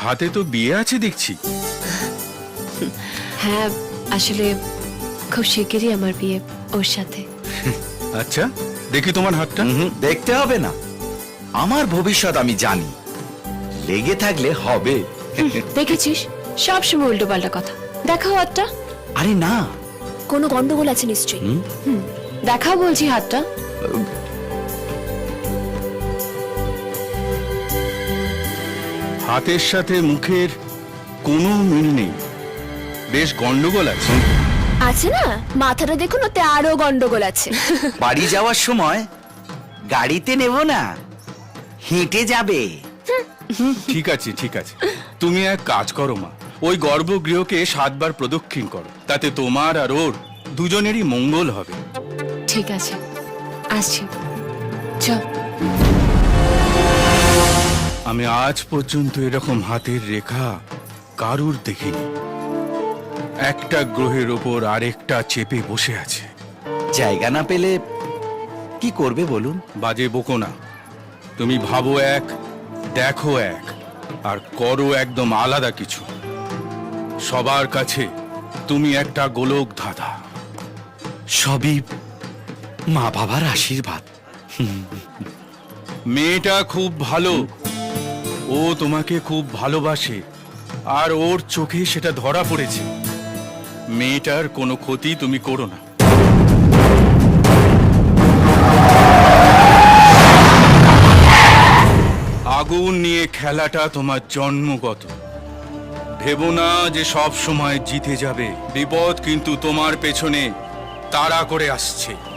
হাতে তো বিয়ে আছে দেখছি। হ্যাঁ আসলে খুব শিগগিরই আমার বিয়ে ওর সাথে। আচ্ছা দেখি তোমার হাতটা। দেখতে হবে না। আমার ভবিষ্যৎ আমি জানি। লেগে থাকলে হবে। দেখেছিস? সব সময় উল্টো পাল্টা কথা দেখাও হাতটা? আরে না। কোনো গন্ডগোল আছে নিশ্চয়ই। হুম, দেখাও বলছি হাতটা। হাতের সাথে মুখের কোনো মিল নেই। বেশ গন্ডগোল আছে। আছে না? মাথাটা দেখুন ওতে আরও গন্ডগোল আছে। বাড়ি যাওয়ার সময় গাড়িতে নেব না হেঁটে যাবে। ঠিক আছে ঠিক আছে। তুমি এক কাজ করো মা ওই গর্ভগৃহকে সাতবার প্রদক্ষিণ করো তাতে তোমার আর ওর দুজনেরই মঙ্গল হবে। ঠিক আছে আসছি। চল। আমি আজ পর্যন্ত এরকম হাতের রেখা কারুর দেখিনি। একটা গ্রহের ওপর আরেকটা চেপে বসে আছে। জায়গা না পেলে কি করবে বলুন? বাজে বোকো না। তুমি ভাবো এক দেখো এক আর করো একদম আলাদা কিছু। সবার কাছে তুমি একটা গোলক ধাঁধা। সবই মা বাবার আশীর্বাদ। মেয়েটা খুব ভালো। ও তোমাকে খুব ভালোবাসে, আর ওর চোখে সেটা ধরা পড়েছে। মেয়েটার কোনো ক্ষতি তুমি করো না। আগুন নিয়ে খেলাটা তোমার জন্মগত। ভেবো না যে সব সময় জিতে যাবে। বিপদ কিন্তু তোমার পেছনে তাড়া করে আসছে।